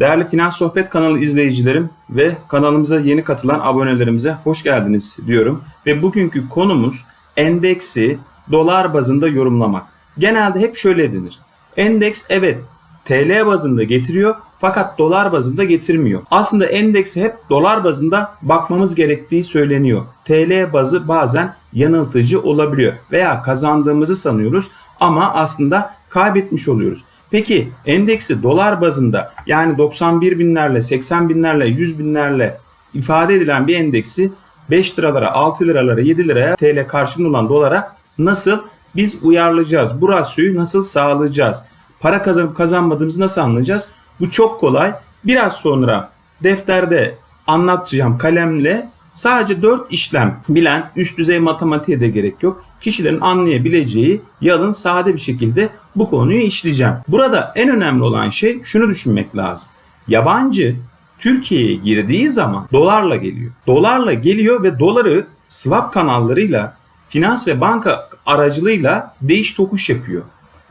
Değerli Finans Sohbet kanalı izleyicilerim ve kanalımıza yeni katılan abonelerimize hoş geldiniz diyorum. Ve bugünkü konumuz endeksi dolar bazında yorumlamak. Genelde hep şöyle denir. Endeks evet TL bazında getiriyor fakat dolar bazında getirmiyor. Aslında endeksi hep dolar bazında bakmamız gerektiği söyleniyor. TL bazı bazen yanıltıcı olabiliyor veya kazandığımızı sanıyoruz ama aslında kaybetmiş oluyoruz. Peki endeksi dolar bazında yani 91 binlerle 80 binlerle 100 binlerle ifade edilen bir endeksi 5 liralara 6 liralara 7 liraya TL karşılığında olan dolara nasıl biz uyarlayacağız? Bu rasyoyu nasıl sağlayacağız? Para kazanıp kazanmadığımızı nasıl anlayacağız? Bu çok kolay. Biraz sonra defterde anlatacağım kalemle sadece 4 işlem bilen üst düzey matematiğe de gerek yok. Kişilerin anlayabileceği yalın sade bir şekilde bu konuyu işleyeceğim. Burada en önemli olan şey şunu düşünmek lazım. Yabancı Türkiye'ye girdiği zaman dolarla geliyor. Dolarla geliyor ve doları swap kanallarıyla finans ve banka aracılığıyla değiş tokuş yapıyor.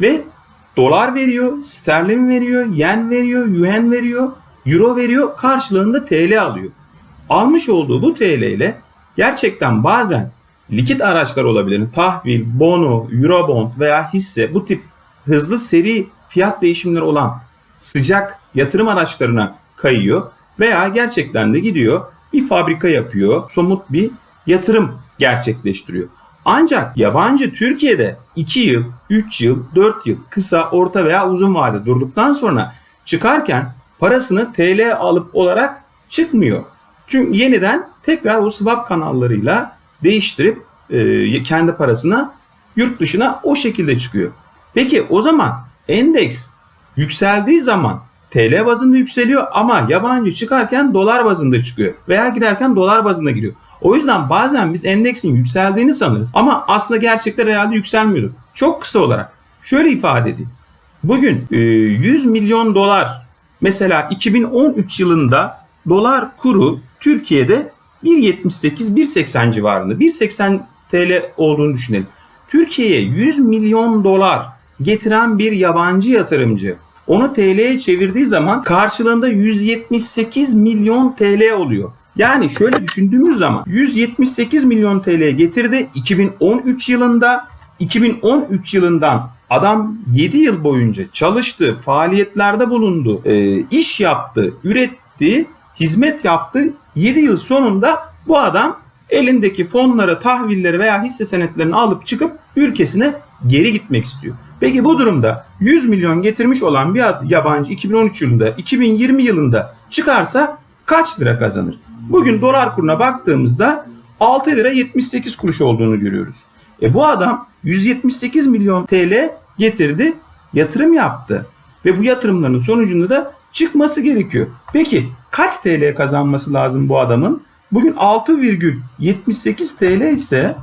Ve dolar veriyor, sterlin veriyor, yen veriyor, yuan veriyor, euro veriyor, karşılığında TL alıyor. Almış olduğu bu TL ile gerçekten bazen likit araçlar olabilir. Tahvil, bono, eurobond veya hisse bu tip hızlı seri fiyat değişimleri olan sıcak yatırım araçlarına kayıyor veya gerçekten de gidiyor bir fabrika yapıyor, somut bir yatırım gerçekleştiriyor. Ancak yabancı Türkiye'de 2 yıl, 3 yıl, 4 yıl kısa, orta veya uzun vade durduktan sonra çıkarken parasını TL alıp olarak çıkmıyor. Çünkü yeniden tekrar o swap kanallarıyla değiştirip e, kendi parasına yurt dışına o şekilde çıkıyor. Peki o zaman endeks yükseldiği zaman TL bazında yükseliyor ama yabancı çıkarken dolar bazında çıkıyor veya girerken dolar bazında giriyor. O yüzden bazen biz endeksin yükseldiğini sanırız ama aslında gerçekte realde yükselmiyordur. Çok kısa olarak şöyle ifade edeyim. Bugün 100 milyon dolar mesela 2013 yılında dolar kuru Türkiye'de 1.78-1.80 civarında. 1.80 TL olduğunu düşünelim. Türkiye'ye 100 milyon dolar getiren bir yabancı yatırımcı onu TL'ye çevirdiği zaman karşılığında 178 milyon TL oluyor. Yani şöyle düşündüğümüz zaman 178 milyon TL getirdi 2013 yılında 2013 yılından adam 7 yıl boyunca çalıştı, faaliyetlerde bulundu, e, iş yaptı, üretti, hizmet yaptı. 7 yıl sonunda bu adam elindeki fonları, tahvilleri veya hisse senetlerini alıp çıkıp ülkesine geri gitmek istiyor. Peki bu durumda 100 milyon getirmiş olan bir yabancı 2013 yılında, 2020 yılında çıkarsa kaç lira kazanır? Bugün dolar kuruna baktığımızda 6 lira 78 kuruş olduğunu görüyoruz. E bu adam 178 milyon TL getirdi, yatırım yaptı. Ve bu yatırımların sonucunda da çıkması gerekiyor. Peki kaç TL kazanması lazım bu adamın? Bugün 6,78 TL ise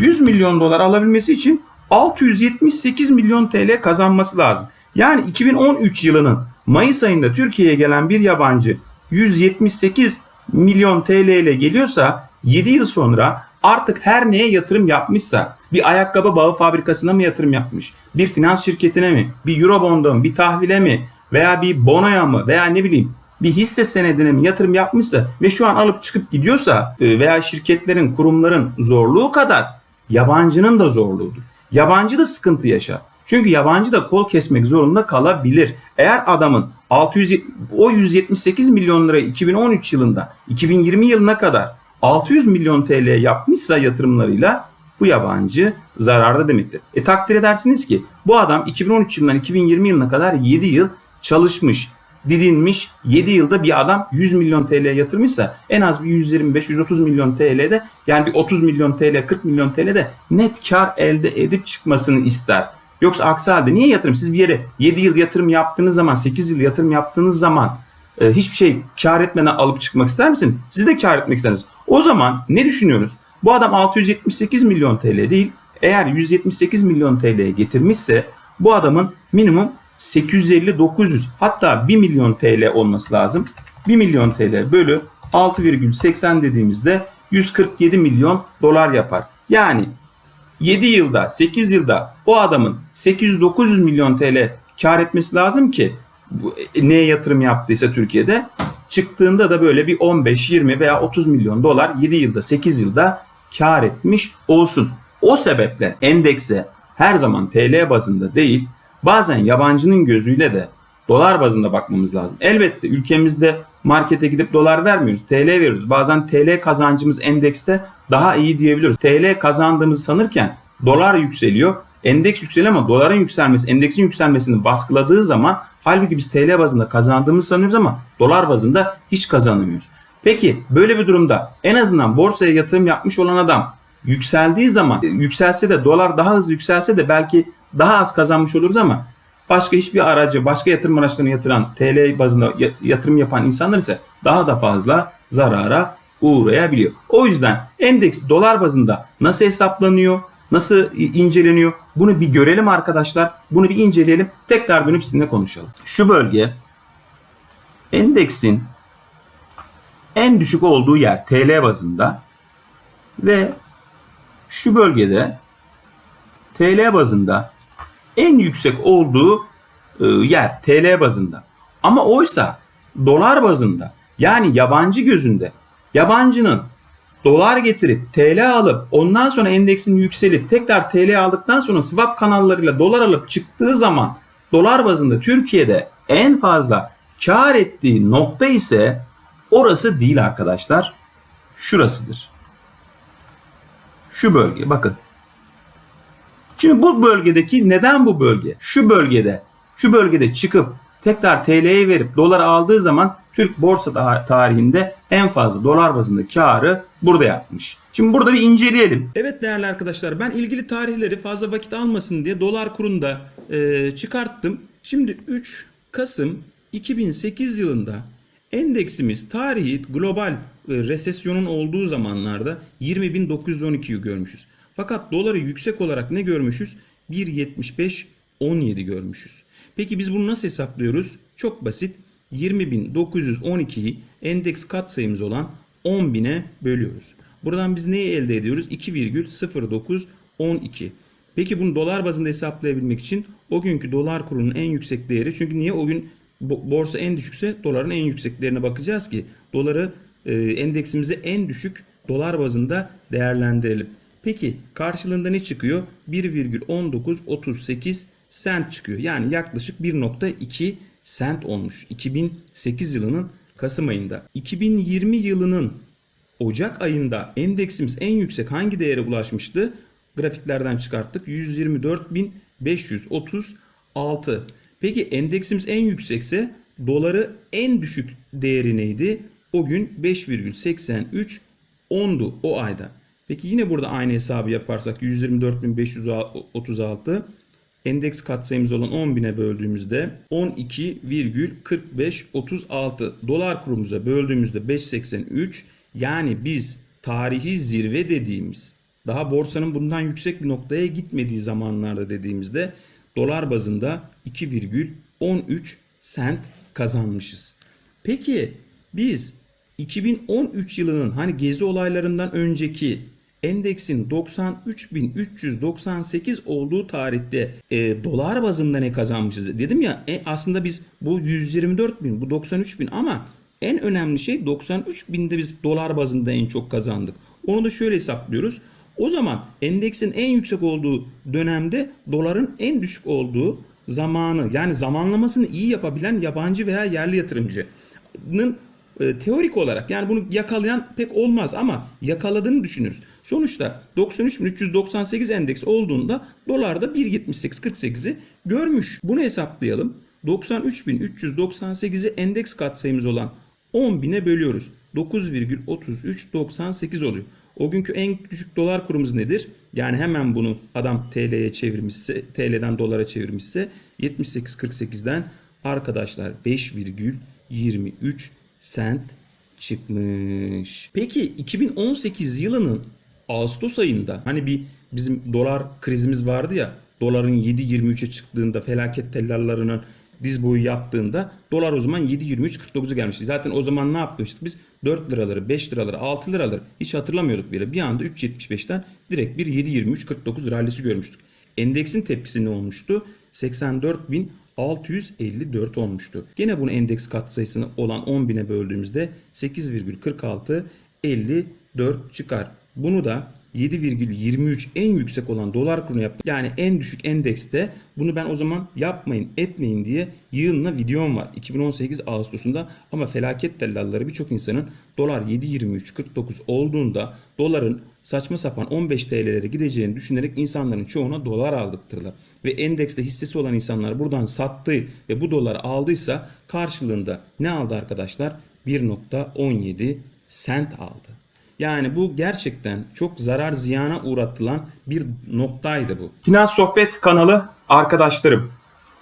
100 milyon dolar alabilmesi için 678 milyon TL kazanması lazım. Yani 2013 yılının Mayıs ayında Türkiye'ye gelen bir yabancı 178 milyon TL ile geliyorsa 7 yıl sonra artık her neye yatırım yapmışsa bir ayakkabı bağı fabrikasına mı yatırım yapmış? Bir finans şirketine mi? Bir Eurobond'a mı? Bir tahvile mi? Veya bir bonoya mı? Veya ne bileyim bir hisse senedine mi yatırım yapmışsa ve şu an alıp çıkıp gidiyorsa e, veya şirketlerin, kurumların zorluğu kadar yabancının da zorluğudur. Yabancı da sıkıntı yaşar. Çünkü yabancı da kol kesmek zorunda kalabilir. Eğer adamın 600 o 178 milyon lirayı 2013 yılında 2020 yılına kadar 600 milyon TL yapmışsa yatırımlarıyla bu yabancı zararda demektir. E takdir edersiniz ki bu adam 2013 yılından 2020 yılına kadar 7 yıl çalışmış, didinmiş 7 yılda bir adam 100 milyon TL yatırmışsa en az bir 125-130 milyon TL'de yani bir 30 milyon TL 40 milyon TL'de net kar elde edip çıkmasını ister. Yoksa aksi halde niye yatırım? Siz bir yere 7 yıl yatırım yaptığınız zaman 8 yıl yatırım yaptığınız zaman e, hiçbir şey kar etmeden alıp çıkmak ister misiniz? Siz de kar etmek istersiniz. O zaman ne düşünüyoruz? Bu adam 678 milyon TL değil eğer 178 milyon TL'ye getirmişse bu adamın minimum 850-900 hatta 1 milyon TL olması lazım. 1 milyon TL bölü 6,80 dediğimizde 147 milyon dolar yapar. Yani 7 yılda 8 yılda o adamın 800-900 milyon TL kar etmesi lazım ki e, neye yatırım yaptıysa Türkiye'de çıktığında da böyle bir 15, 20 veya 30 milyon dolar 7 yılda 8 yılda kar etmiş olsun. O sebeple endekse her zaman TL bazında değil bazen yabancının gözüyle de dolar bazında bakmamız lazım. Elbette ülkemizde markete gidip dolar vermiyoruz. TL veriyoruz. Bazen TL kazancımız endekste daha iyi diyebiliyoruz. TL kazandığımızı sanırken dolar yükseliyor. Endeks yükseliyor ama doların yükselmesi, endeksin yükselmesini baskıladığı zaman halbuki biz TL bazında kazandığımızı sanıyoruz ama dolar bazında hiç kazanamıyoruz. Peki böyle bir durumda en azından borsaya yatırım yapmış olan adam yükseldiği zaman yükselse de dolar daha hızlı yükselse de belki daha az kazanmış oluruz ama başka hiçbir aracı, başka yatırım araçlarını yatıran TL bazında ya- yatırım yapan insanlar ise daha da fazla zarara uğrayabiliyor. O yüzden endeks dolar bazında nasıl hesaplanıyor, nasıl inceleniyor bunu bir görelim arkadaşlar. Bunu bir inceleyelim. Tekrar dönüp sizinle konuşalım. Şu bölge endeksin en düşük olduğu yer TL bazında ve şu bölgede TL bazında en yüksek olduğu e, yer TL bazında. Ama oysa dolar bazında yani yabancı gözünde yabancının dolar getirip TL alıp ondan sonra endeksin yükselip tekrar TL aldıktan sonra swap kanallarıyla dolar alıp çıktığı zaman dolar bazında Türkiye'de en fazla kar ettiği nokta ise orası değil arkadaşlar. Şurasıdır. Şu bölge bakın. Şimdi bu bölgedeki neden bu bölge? Şu bölgede, şu bölgede çıkıp tekrar TL'ye verip dolar aldığı zaman Türk borsa ta- tarihinde en fazla dolar bazında karı burada yapmış. Şimdi burada bir inceleyelim. Evet değerli arkadaşlar ben ilgili tarihleri fazla vakit almasın diye dolar kurunu da e, çıkarttım. Şimdi 3 Kasım 2008 yılında endeksimiz tarihi global e, resesyonun olduğu zamanlarda 20.912'yi görmüşüz. Fakat doları yüksek olarak ne görmüşüz? 1.75-17 görmüşüz. Peki biz bunu nasıl hesaplıyoruz? Çok basit. 20.912'yi endeks katsayımız olan 10.000'e bölüyoruz. Buradan biz neyi elde ediyoruz? 2,0912. Peki bunu dolar bazında hesaplayabilmek için o günkü dolar kurunun en yüksek değeri çünkü niye o gün bo- borsa en düşükse doların en yüksek değerine bakacağız ki doları e, endeksimizi en düşük dolar bazında değerlendirelim. Peki karşılığında ne çıkıyor? 1,1938 sent çıkıyor. Yani yaklaşık 1.2 sent olmuş. 2008 yılının Kasım ayında. 2020 yılının Ocak ayında endeksimiz en yüksek hangi değere ulaşmıştı? Grafiklerden çıkarttık. 124.536. Peki endeksimiz en yüksekse doları en düşük değeri neydi? O gün 5,83 ondu o ayda. Peki yine burada aynı hesabı yaparsak 124.536 endeks katsayımız olan 10.000'e böldüğümüzde 12,4536 dolar kurumuza böldüğümüzde 5.83 yani biz tarihi zirve dediğimiz daha borsanın bundan yüksek bir noktaya gitmediği zamanlarda dediğimizde dolar bazında 2,13 sent kazanmışız. Peki biz 2013 yılının hani gezi olaylarından önceki endeksin 93.398 olduğu tarihte e, dolar bazında ne kazanmışız? Dedim ya e, aslında biz bu 124.000 bu 93.000 ama en önemli şey 93.000'de biz dolar bazında en çok kazandık. Onu da şöyle hesaplıyoruz. O zaman endeksin en yüksek olduğu dönemde doların en düşük olduğu zamanı yani zamanlamasını iyi yapabilen yabancı veya yerli yatırımcının e, teorik olarak yani bunu yakalayan pek olmaz ama yakaladığını düşünürüz. Sonuçta 93.398 endeks olduğunda dolarda 1.7848'i görmüş. Bunu hesaplayalım. 93.398'i endeks katsayımız olan 10.000'e bölüyoruz. 9,3398 oluyor. O günkü en düşük dolar kurumuz nedir? Yani hemen bunu adam TL'ye çevirmişse, TL'den dolara çevirmişse 78.48'den arkadaşlar 5,23 sent çıkmış. Peki 2018 yılının Ağustos ayında hani bir bizim dolar krizimiz vardı ya doların 7.23'e çıktığında felaket tellallarının diz boyu yaptığında dolar o zaman 7.23.49'u gelmişti. Zaten o zaman ne yapmıştık biz? 4 liraları, 5 liraları, 6 liraları hiç hatırlamıyorduk bile. Bir anda 3.75'ten direkt bir 7.23.49 rallisi görmüştük. Endeksin tepkisi ne olmuştu? 84.654 olmuştu. Gene bunu endeks katsayısını olan 10.000'e böldüğümüzde 8,46 54 çıkar. Bunu da 7,23 en yüksek olan dolar kurunu yap. Yani en düşük endekste bunu ben o zaman yapmayın etmeyin diye yığınla videom var. 2018 Ağustos'unda ama felaket tellalları birçok insanın dolar 7.23.49 olduğunda doların saçma sapan 15 TL'lere gideceğini düşünerek insanların çoğuna dolar aldırtırlar. Ve endekste hissesi olan insanlar buradan sattı ve bu doları aldıysa karşılığında ne aldı arkadaşlar? 1.17 sent aldı. Yani bu gerçekten çok zarar ziyana uğratılan bir noktaydı bu. Finans Sohbet kanalı arkadaşlarım.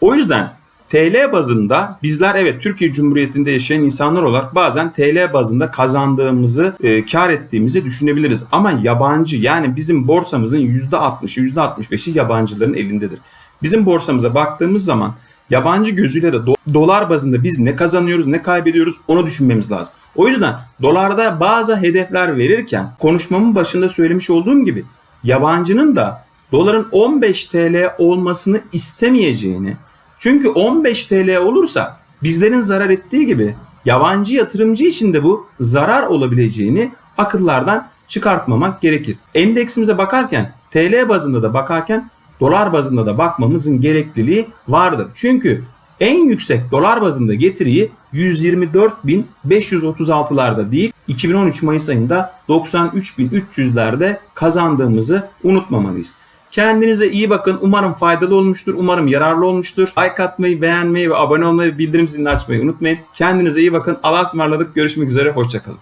O yüzden TL bazında bizler evet Türkiye Cumhuriyeti'nde yaşayan insanlar olarak bazen TL bazında kazandığımızı, e, kar ettiğimizi düşünebiliriz. Ama yabancı yani bizim borsamızın %60'ı, %65'i yabancıların elindedir. Bizim borsamıza baktığımız zaman yabancı gözüyle de do- dolar bazında biz ne kazanıyoruz, ne kaybediyoruz onu düşünmemiz lazım. O yüzden dolarda bazı hedefler verirken konuşmamın başında söylemiş olduğum gibi yabancının da doların 15 TL olmasını istemeyeceğini çünkü 15 TL olursa bizlerin zarar ettiği gibi yabancı yatırımcı için de bu zarar olabileceğini akıllardan çıkartmamak gerekir. Endeksimize bakarken TL bazında da bakarken dolar bazında da bakmamızın gerekliliği vardır. Çünkü en yüksek dolar bazında getiriyi 124.536'larda değil 2013 Mayıs ayında 93.300'lerde kazandığımızı unutmamalıyız. Kendinize iyi bakın. Umarım faydalı olmuştur. Umarım yararlı olmuştur. Like atmayı, beğenmeyi ve abone olmayı, bildirim zilini açmayı unutmayın. Kendinize iyi bakın. Allah'a ısmarladık. Görüşmek üzere. Hoşçakalın.